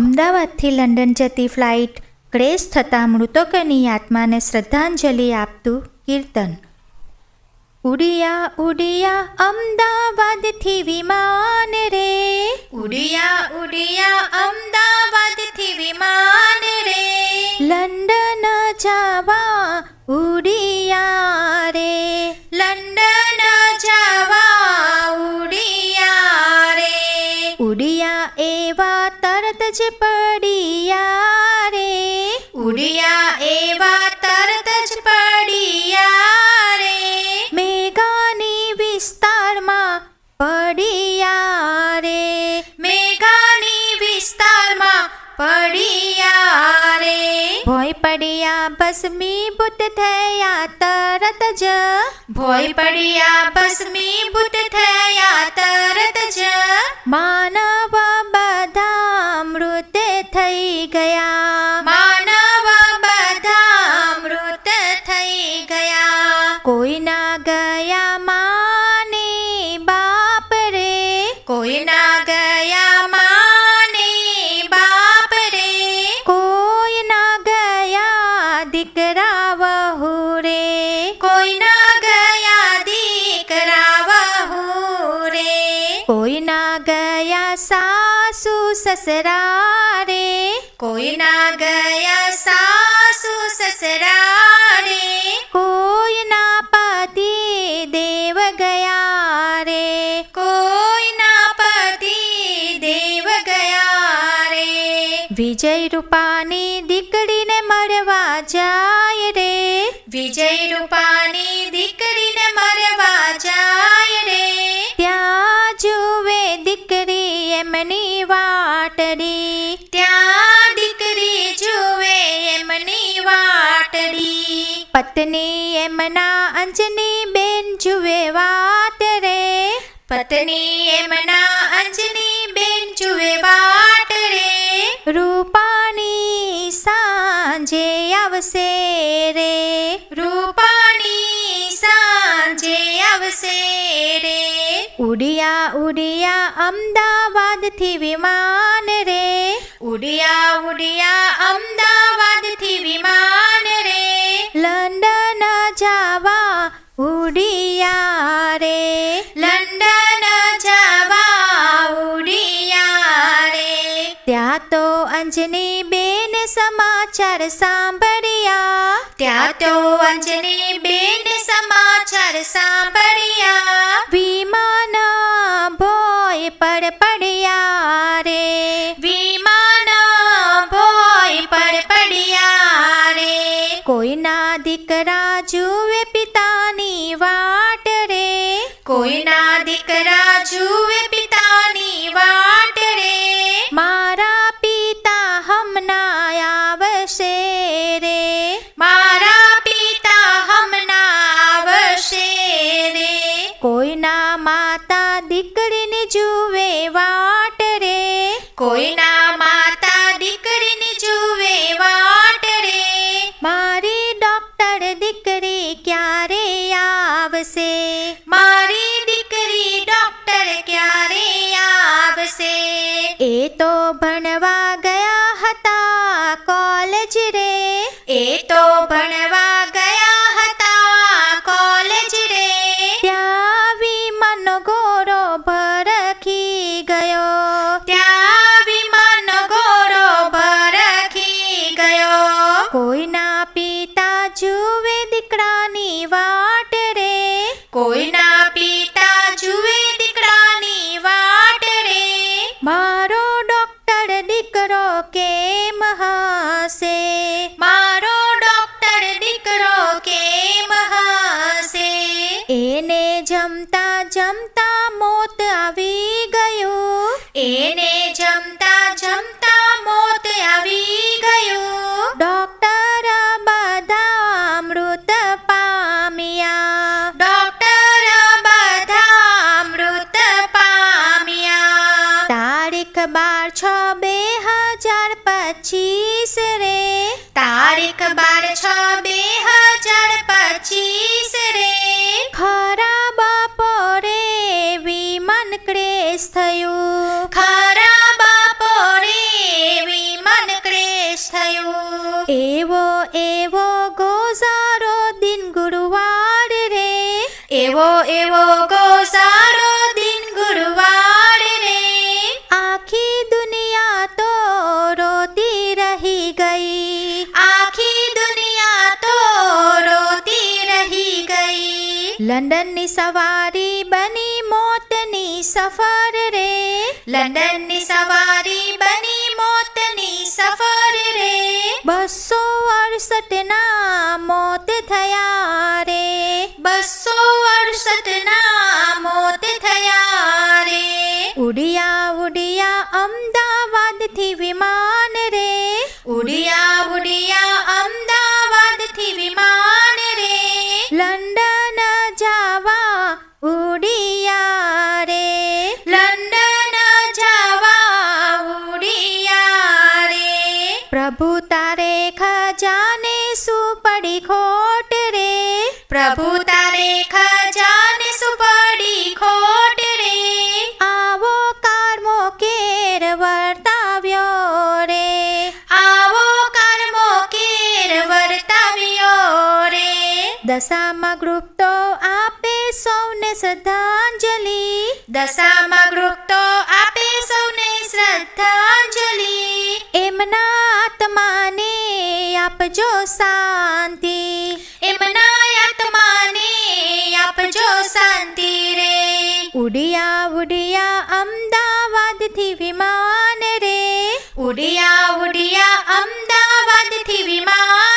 અમદાવાદથી લંડન જતી flight crash થતાં મૃતકોની આત્માને શ્રદ્ધાંજલિ આપતું કીર્તન. ઉડિયા ઉડિયા અમદાવાદથી વિમાન રે. ઉડિયા ઉડિયા અમદાવાદથી વિમાન રે. લંડન જાવા ઉડિયા. તરત પડ્યા ભસ્મીભૂત થયા તરત જ. ભોય પડ્યા ભસ્મીભૂત થયા તરત જ. માનવ બધા મૃત થઈ ગયા. સસરા રે કોઈના ગયા સાસુ સસરા રે કોઈના પતિ દેવ ગયા રે કોઈના પતિ દેવ ગયા રે વિજય રૂપાની દીકરીને મળવા જાય રે વિજય રૂપાની દીકરીને મળવા જાય રે ત્યાં જુએ દીકરી એમની વાટડી, ત્યાં દીકરી જુએ એમની વાટડી. પત્ની એમના અંજની બેન જુએ વાત રે. પત્ની એમના અંજની બેન જુએ વાટ રે. રૂપાની સાંજે આવશે. ઉડિયા ઉડિયા અમદાવાદથી વિમાન રે. ઉડિયા ઉડિયા અમદાવાદથી વિમાન રે. લંડન જાવા ઉડિયા રે. લંડન જાવા ઉડિયા રે. ત્યાં તો અંજની બેન સમાચાર સાંભળ્યા. ત્યાં તો અંજની બેન સમાચાર જુએ પિતાની વાટ રે કોઈના દીકરા કોલેજ રે એ તો ભણવા બાર છ બે હજાર પચીસ રે. તારીખ બાર છ બે હજાર પચીસ રે. ખરા બપોરે વિમાન ક્રેશ થયું. ખરા બપોરે વિમાન ક્રેશ થયું. એવો એવો ગોઝારો દિન ગુરુવાર રે. એવો એવો લંડનની સવારી બની મોતની સફર રે. લંડનની સવારી બની મોતની સફર રે. બસો અડસઠ ના મોત થયા રે. સુપડી ખોટ રે? પ્રભુ તારે ખજાને સુપડી ખોટ રે? આવો કારમો કેર વર્તાવ્યો રે? આવો કર્મો કેર વર્તાવ્યો રે? દશામાં ગ્રુપ તો આપે સૌને શ્રદ્ધાંજલિ. દશામાં ગ્રુપ તો આપજો શાંતિ. એમના આત્માને આપજો શાંતિ રે. ઉડિયા ઉડિયા અમદાવાદથી વિમાન રે. ઉડિયા ઉડિયા અમદાવાદથી વિમાન